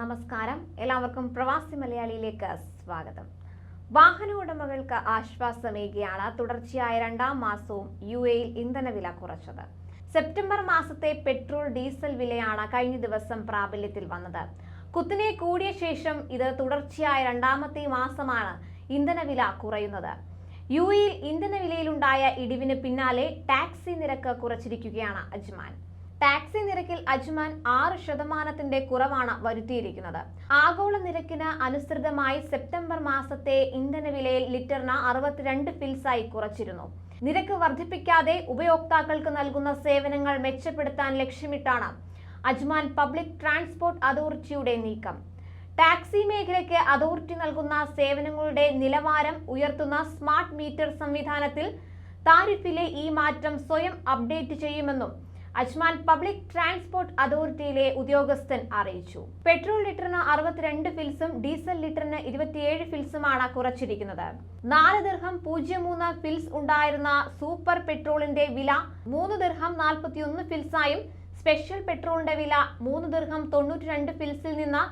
നമസ്കാരം. എല്ലാവർക്കും പ്രവാസി മലയാളിയിലേക്ക് സ്വാഗതം. വാഹന ഉടമകൾക്ക് ആശ്വാസമേകിയാണ് തുടർച്ചയായ രണ്ടാം മാസവും യു എയിൽ ഇന്ധനവില കുറച്ചത്. സെപ്റ്റംബർ മാസത്തെ പെട്രോൾ ഡീസൽ വിലയാണ് കഴിഞ്ഞ ദിവസം പ്രാബല്യത്തിൽ വന്നത്. കുത്തിനെ കൂടിയ ശേഷം ഇത് തുടർച്ചയായ രണ്ടാമത്തെ മാസമാണ് ഇന്ധനവില കുറയുന്നത്. യു എയിൽ ഇന്ധനവിലയിലുണ്ടായ ഇടിവിന് പിന്നാലെ ടാക്സി നിരക്ക് കുറച്ചിരിക്കുകയാണ് അജ്മാൻ. ടാക്സി നിരക്കിൽ അജ്മാൻ ആറ് ശതമാനത്തിന്റെ കുറവാണ് വരുത്തിയിരിക്കുന്നത്. ആഗോള നിരക്കിന് അനുസൃതമായി സെപ്റ്റംബർ മാസത്തെ ഇന്ധന വിലയിൽ ലിറ്ററിന് അറുപത്തിരണ്ട് ഫിൽസായി കുറച്ചിരുന്നു. നിരക്ക് വർദ്ധിപ്പിക്കാതെ ഉപയോക്താക്കൾക്ക് നൽകുന്ന സേവനങ്ങൾ മെച്ചപ്പെടുത്താൻ ലക്ഷ്യമിട്ടാണ് അജ്മാൻ പബ്ലിക് ട്രാൻസ്പോർട്ട് അതോറിറ്റിയുടെ നീക്കം. ടാക്സി മേഖലയ്ക്ക് അതോറിറ്റി നൽകുന്ന സേവനങ്ങളുടെ നിലവാരം ഉയർത്തുന്ന സ്മാർട്ട് മീറ്റർ സംവിധാനത്തിൽ താരിഫിലെ ഈ മാറ്റം സ്വയം അപ്ഡേറ്റ് ചെയ്യുമെന്നും അജ്മാൻ പബ്ലിക് ട്രാൻസ്പോർട്ട് അതോറിറ്റിയിലെ ഉദ്യോഗസ്ഥൻ അറിയിച്ചു. പെട്രോൾ ലിറ്ററിന് അറുപത്തിരണ്ട് ഫിൽസും ഡീസൽ ലിറ്ററിന് ഇരുപത്തിയേഴ് ഫിൽസുമാണ് കുറച്ചിരിക്കുന്നത്. നാല് ദിർഹം പൂജ്യം മൂന്ന് ഫിൽസ് ഉണ്ടായിരുന്ന സൂപ്പർ പെട്രോളിന്റെ വില മൂന്ന് ദിർഹം നാൽപ്പത്തിയൊന്ന് ഫിൽസായും സ്പെഷ്യൽ പെട്രോളിന്റെ വില മൂന്ന് ദിർഹം തൊണ്ണൂറ്റി രണ്ട് ഫിൽസിൽ നിന്ന്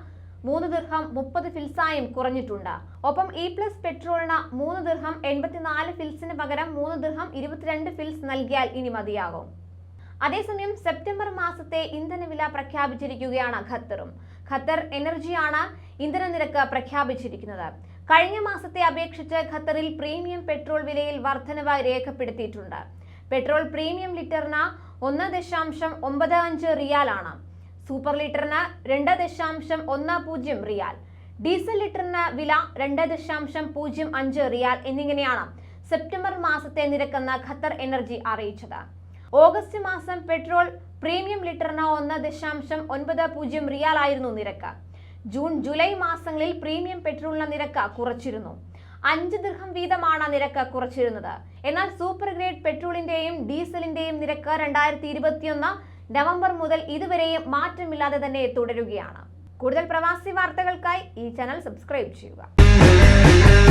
മൂന്ന് ദിർഹം മുപ്പത് ഫിൽസായും കുറഞ്ഞിട്ടുണ്ട്. ഒപ്പം ഇ പ്ലസ് പെട്രോളിന് മൂന്ന് ദിർഹം എൺപത്തിനാല് ഫിൽസിന് പകരം മൂന്ന് ദിർഹം ഇരുപത്തിരണ്ട് ഫിൽസ് നൽകിയാൽ ഇനി മതിയാകും. അതേസമയം സെപ്റ്റംബർ മാസത്തെ ഇന്ധനവില പ്രഖ്യാപിച്ചിരിക്കുകയാണ് ഖത്തറും. ഖത്തർ എനർജിയാണ് ഇന്ധന നിരക്ക് പ്രഖ്യാപിച്ചിരിക്കുന്നത്. കഴിഞ്ഞ മാസത്തെ അപേക്ഷിച്ച് ഖത്തറിൽ പ്രീമിയം പെട്രോൾ വിലയിൽ വർധനവ് രേഖപ്പെടുത്തിയിട്ടുണ്ട്. പെട്രോൾ പ്രീമിയം ലിറ്ററിന് ഒന്ന് ദശാംശം ഒമ്പത് അഞ്ച് റിയാലാണ്. സൂപ്പർ ലിറ്ററിന് രണ്ട് ദശാംശം ഒന്ന് പൂജ്യം റിയാൽ. ഡീസൽ ലിറ്ററിന് വില രണ്ട് ദശാംശം പൂജ്യം അഞ്ച് റിയാൽ എന്നിങ്ങനെയാണ് സെപ്റ്റംബർ മാസത്തെ നിരക്കെന്ന് ഖത്തർ എനർജി അറിയിച്ചത്. ഓഗസ്റ്റ് മാസം പെട്രോൾ പ്രീമിയം ലിറ്ററിന് ഒന്ന് ദശാംശം ഒൻപത് പൂജ്യം റിയാൽ ആയിരുന്നു നിരക്ക്. ജൂൺ ജൂലൈ മാസങ്ങളിൽ പ്രീമിയം പെട്രോളിന് നിരക്ക് കുറച്ചിരുന്നു. അഞ്ച് ദിർഹം വീതമാണ് നിരക്ക് കുറച്ചിരുന്നത്. എന്നാൽ സൂപ്പർ ഗ്രേഡ് പെട്രോളിന്റെയും ഡീസലിന്റെയും നിരക്ക് രണ്ടായിരത്തി ഇരുപത്തിയൊന്ന് നവംബർ മുതൽ ഇതുവരെയും മാറ്റമില്ലാതെ തന്നെ തുടരുകയാണ്. കൂടുതൽ പ്രവാസി വാർത്തകൾക്കായി ഈ ചാനൽ സബ്സ്ക്രൈബ് ചെയ്യുക.